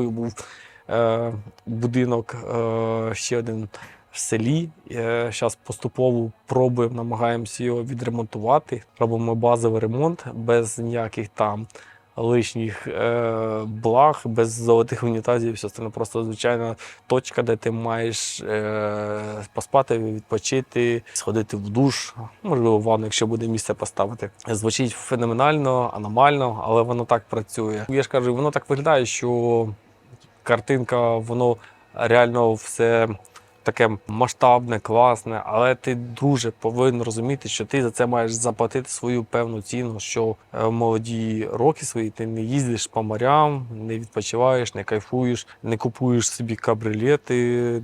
купив був е, будинок е, ще один в селі. Зараз поступово пробуємо, намагаємося його відремонтувати. Робимо базовий ремонт без ніяких там лишніх е, благ, без золотих унітазів. Все це просто звичайна точка, де ти маєш е, поспати, відпочити, сходити в душ, можливо, ванну, якщо буде місце поставити. Звучить феноменально, аномально, але воно так працює. Я ж кажу, воно так виглядає, що картинка, воно реально все таке масштабне, класне, але ти дуже повинен розуміти, що ти за це маєш заплатити свою певну ціну, що е, в молоді роки свої ти не їздиш по морям, не відпочиваєш, не кайфуєш, не купуєш собі кабрилети,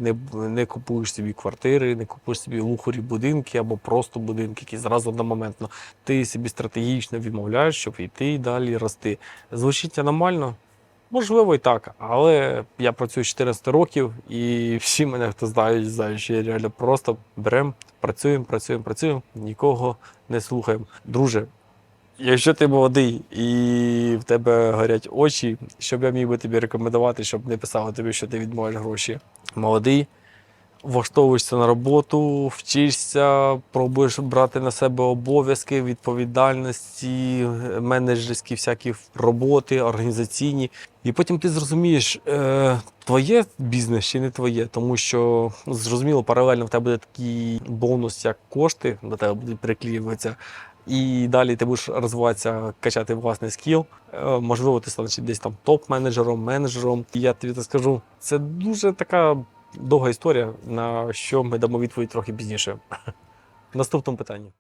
не, не купуєш собі квартири, не купуєш собі лухарі будинки або просто будинки, які зразу одномоментно. Ти собі стратегічно відмовляєш, щоб йти і далі рости. Звучить аномально. Можливо, і так, але я працюю з 14 років, і всі мене, хто знають, знають, що я реально просто беремо, працюємо, працюємо, працюємо, нікого не слухаємо. Друже, якщо ти молодий і в тебе горять очі, щоб я міг би тобі рекомендувати, щоб не писали тобі, що ти відмовиш гроші. Молодий, влаштовуєшся на роботу, вчишся, пробуєш брати на себе обов'язки, відповідальності, менеджерські всякі роботи, організаційні. І потім ти зрозумієш, е, твоє бізнес чи не твоє, тому що зрозуміло, паралельно в тебе буде такий бонус, як кошти, до тебе будуть приклеюватися. І далі ти будеш розвиватися, качати власний скіл. Е, Можливо, ти станеш десь там топ-менеджером, менеджером. І я тобі скажу, це дуже така довга історія, на що ми дамо відповідь трохи пізніше. Наступному питанні.